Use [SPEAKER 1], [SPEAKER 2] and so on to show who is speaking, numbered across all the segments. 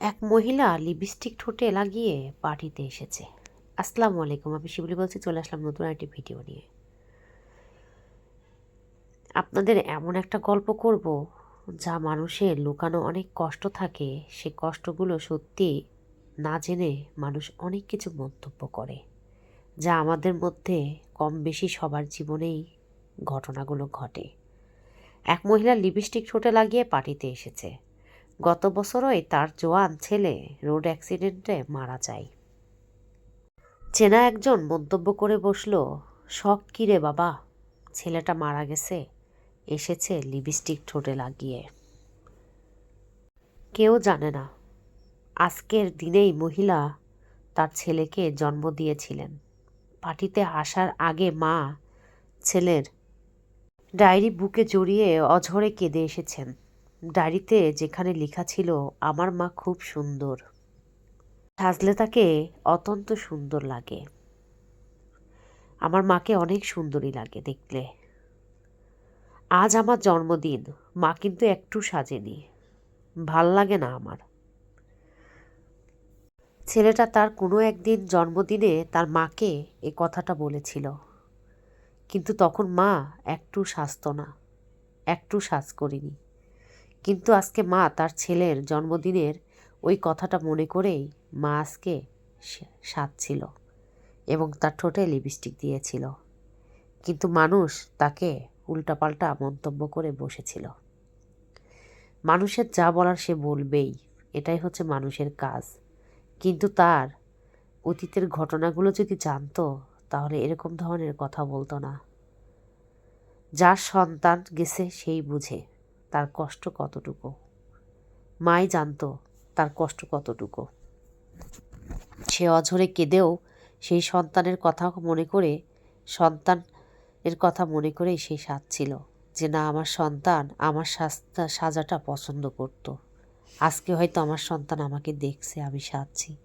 [SPEAKER 1] এক মহিলা লিপস্টিক ঠোঁটে লাগিয়ে পার্টিতে এসেছে। আসসালামু আলাইকুম, আমি শিবলি বলছি, চলে আসলাম নতুন একটি ভিডিও নিয়ে। আপনাদের এমন একটা গল্প করব যা মানুষের লুকানো অনেক কষ্ট থাকে। সে কষ্টগুলো সত্যি না জেনে মানুষ অনেক কিছু মন্তব্য করে, যা আমাদের মধ্যে কম বেশি সবার জীবনেই ঘটনাগুলো ঘটে। এক মহিলা লিপস্টিক ঠোঁটে লাগিয়ে পার্টিতে এসেছে। গত বছরই তার জোয়ান ছেলে রোড অ্যাক্সিডেন্টে মারা যায়। চেনা একজন মন্তব্য করে বসল, শখ কী রে বাবা? ছেলেটা মারা গেছে, এসেছে লিপস্টিক ঠোঁটে লাগিয়ে। কেউ জানে না, আজকের দিনেই মহিলা তার ছেলেকে জন্ম দিয়েছিলেন। পার্টিতে আসার আগে মা ছেলের ডায়েরি বুকে জড়িয়ে অঝরে কেঁদে এসেছেন। ডায়েরিতে যেখানে লেখা ছিল, আমার মা খুব সুন্দর। সাজলে তাকে অত্যন্ত সুন্দর লাগে। আমার মাকে অনেক সুন্দরী লাগে দেখলে। আজ আমার জন্মদিন, মা কিন্তু একটু সাজেনি। ভালো লাগে না আমার। ছেলেটা তার কোনো একদিন জন্মদিনে তার মাকে এ কথাটা বলেছিল। কিন্তু তখন মা একটু সাজত না, একটু সাজ করিনি। কিন্তু আজকে মা তার ছেলের জন্মদিনের ওই কথাটা মনে করেই মা আজকে সাজছিল এবং তার ঠোঁটে লিপস্টিক দিয়েছিল। কিন্তু মানুষ তাকে উল্টাপাল্টা মন্তব্য করে বসেছিল। মানুষের যা বলার সে বলবেই, এটাই হচ্ছে মানুষের কাজ। কিন্তু তার অতীতের ঘটনাগুলো যদি জানতো, তাহলে এরকম ধরনের কথা বলতো না। যার সন্তান গেছে সেই বুঝে। তার কষ্ট কতটুকু? মাই জানতো তার কষ্ট কতটুকু। সে অঝরে কেঁদেও সেই সন্তানের কথা মনে করে সন্তান এর কথা মনে করেই সে সাজছিল যে, না, আমার সন্তান আমার সাজটা সাজাটা পছন্দ করত। আজকে হয়তো আমার সন্তান আমাকে দেখছে, আমি সাজছি।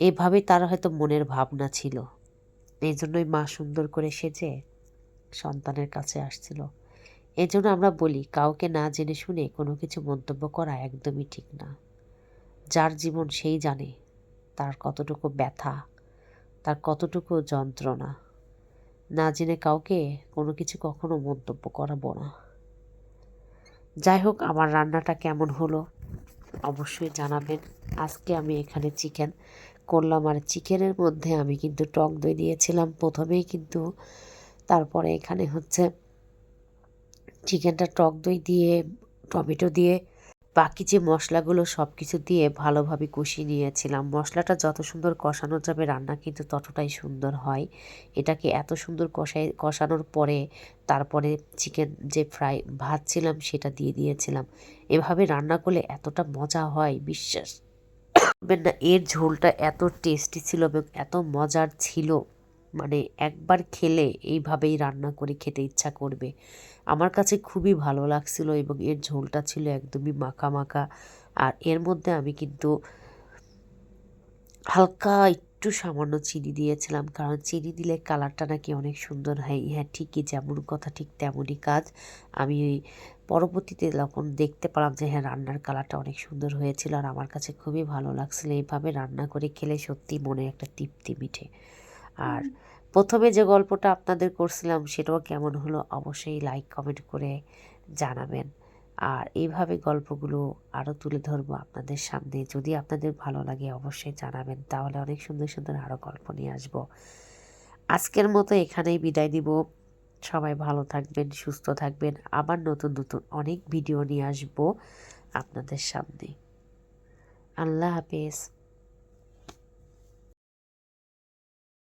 [SPEAKER 1] এভাবে তার হয়তো মনের ভাবনা ছিল। এই জন্যই মা সুন্দর করে সেজে সন্তানের কাছে আসছিল। এই জন্য আমরা বলি, কাউকে না জেনে শুনে কোনো কিছু মন্তব্য করা একদমই ঠিক না। যার জীবন সেই জানে, তার কতটুকু ব্যথা, তার কতটুকু যন্ত্রণা। না জেনে কাউকে কোনো কিছু কখনো মন্তব্য করাবো না। যাই হোক, আমার রান্নাটা কেমন হলো অবশ্যই জানাবেন। আজকে আমি এখানে চিকেন করলাম আর চিকেনের মধ্যে আমি কিন্তু টক দই দিয়েছিলাম প্রথমেই কিন্তু। তারপরে এখানে হচ্ছে চিকেনটা টক দই দিয়ে, টমেটো দিয়ে, বাকি যে মশলাগুলো সব কিছু দিয়ে ভালোভাবে কষিয়ে নিয়েছিলাম। মশলাটা যত সুন্দর কষানো যাবে, রান্না কিন্তু ততটাই সুন্দর হয়। এটাকে এত সুন্দর কষাই, কষানোর পরে তারপরে চিকেন যে ফ্রাই ভাজছিলাম, সেটা দিয়ে দিয়েছিলাম। এভাবে রান্না করলে এতটা মজা হয়, বিশ্বাস না, এর ঝোলটা এত টেস্টি ছিল এবং এত মজার ছিল। মানে একবার খেলে এইভাবেই রান্না করে খেতে ইচ্ছা করবে। আমার কাছে খুবই ভালো লাগছিল এবং এর ঝোলটা ছিল একদমই মাখা মাখা। আর এর মধ্যে আমি কিন্তু হালকা একটু সামান্য চিনি দিয়েছিলাম, কারণ চিনি দিলে কালারটা নাকি অনেক সুন্দর হয়। হ্যাঁ ঠিকই যেমন কথা, ঠিক তেমনই কাজ। আমি পরবর্তীতে যখন দেখতে পেলাম যে হ্যাঁ রান্নার কালারটা অনেক সুন্দর হয়েছিল আর আমার কাছে খুবই ভালো লাগছিল এইভাবে রান্না করে খেলে সত্যি মনে একটা তৃপ্তি মিঠে। আর প্রথমে যে গল্পটা আপনাদের করছিলাম সেটাও কেমন হলো অবশ্যই লাইক কমেন্ট করে জানাবেন। আর এইভাবে গল্পগুলো আরও তুলে ধরবো আপনাদের সামনে। যদি আপনাদের ভালো লাগে অবশ্যই জানাবেন তাহলে অনেক সুন্দর সুন্দর আরও গল্প নিয়ে আসব। আজকের মতো এখানেই বিদায় দিব সবাই ভালো থাকবেন সুস্থ থাকবেন। আবার নতুন নতুন অনেক ভিডিও নিয়ে আসব আপনাদের সামনে। আল্লাহ হাফেজ।